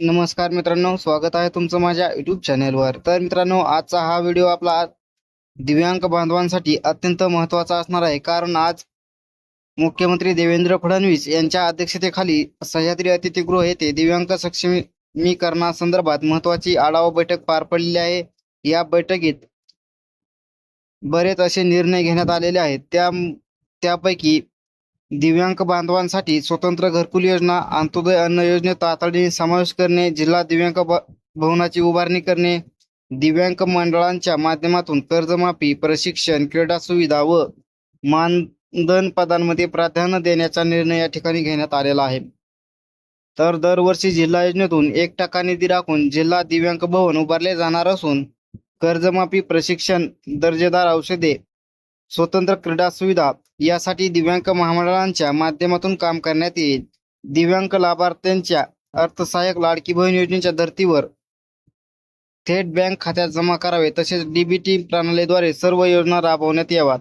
नमस्कार मित्रांनो स्वागत आहे तुमचं माझ्या युट्यूब चॅनेलवर तर मित्रांनो आजचा हा व्हिडिओ आपला दिव्यांग बांधवांसाठी अत्यंत महत्त्वाचा असणार आहे. कारण आज मुख्यमंत्री देवेंद्र फडणवीस यांच्या अध्यक्षतेखाली सह्याद्री अतिथीगृह येथे दिव्यांग सक्षमीकरणासंदर्भात महत्त्वाची आढावा बैठक पार पडलेली आहे. या बैठकीत बरेच असे निर्णय घेण्यात आलेले आहेत. त्या त्यापैकी दिव्यांग बांधवांसाठी स्वतंत्र घरकुल योजना अंत्योदय अन्न योजनेत तातडीने समावेश करणे जिल्हा दिव्यांग भ- भवनाची उभारणी करणे दिव्यांग मंडळांच्या माध्यमातून कर्जमाफी प्रशिक्षण क्रीडा सुविधा व मानधन पदांमध्ये प्राधान्य देण्याचा निर्णय या ठिकाणी घेण्यात आलेला आहे. तर दरवर्षी जिल्हा योजनेतून एक टक्का निधी राखून जिल्हा दिव्यांग भवन उभारले जाणार असून कर्जमाफी प्रशिक्षण दर्जेदार औषधे स्वतंत्र क्रीडा सुविधा यासाठी दिव्यांग महामंडळांच्या माध्यमातून काम करण्यात येईल. दिव्यांग लाभार्थ्यांच्या अर्थसहाय्यक लाडकी बहीण योजनेच्या धर्तीवर थेट बँक खात्यात जमा करावे तसेच डीबीटी प्रणालीद्वारे सर्व योजना राबवण्यात याव्यात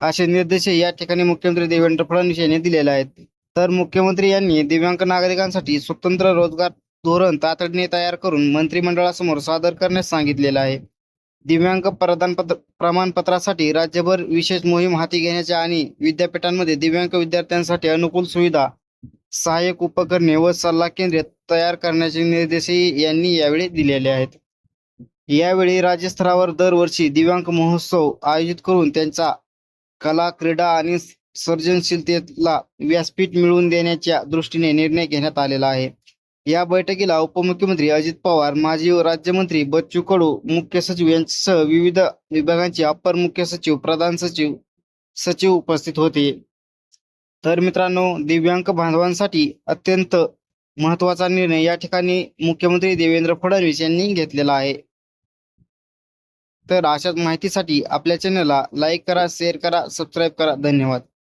असे निर्देश या ठिकाणी मुख्यमंत्री देवेंद्र फडणवीस यांनी दिलेले आहेत. तर मुख्यमंत्री यांनी दिव्यांग नागरिकांसाठी स्वतंत्र रोजगार धोरण तातडीने तयार करून मंत्रिमंडळासमोर सादर करण्यास सांगितलेलं आहे. दिव्यांग प्रदानपत्र प्रमाणपत्रासाठी राज्यभर विशेष मोहीम हाती घेण्याच्या आणि विद्यापीठांमध्ये दिव्यांग विद्यार्थ्यांसाठी अनुकूल सुविधा सहाय्यक उपकरणे व सल्ला केंद्रे तयार करण्याचे निर्देशही यांनी यावेळी दिलेले आहेत. यावेळी राज्यस्तरावर दरवर्षी दिव्यांग महोत्सव आयोजित करून त्यांचा कला क्रीडा आणि सर्जनशीलतेला व्यासपीठ मिळवून देण्याच्या दृष्टीने निर्णय घेण्यात आलेला आहे. या बैठकीला उपमुख्यमंत्री अजित पवार माजी राज्यमंत्री बच्चू कडू मुख्य सचिव यांच्यासह विविध विभागांचे अप्पर मुख्य सचिव प्रधान सचिव सचिव उपस्थित होते. तर मित्रांनो दिव्यांग बांधवांसाठी अत्यंत महत्त्वाचा निर्णय या ठिकाणी मुख्यमंत्री देवेंद्र फडणवीस यांनी घेतलेला आहे. तर अशाच माहितीसाठी आपल्या चॅनलला लाईक करा शेअर करा सबस्क्राईब करा. धन्यवाद.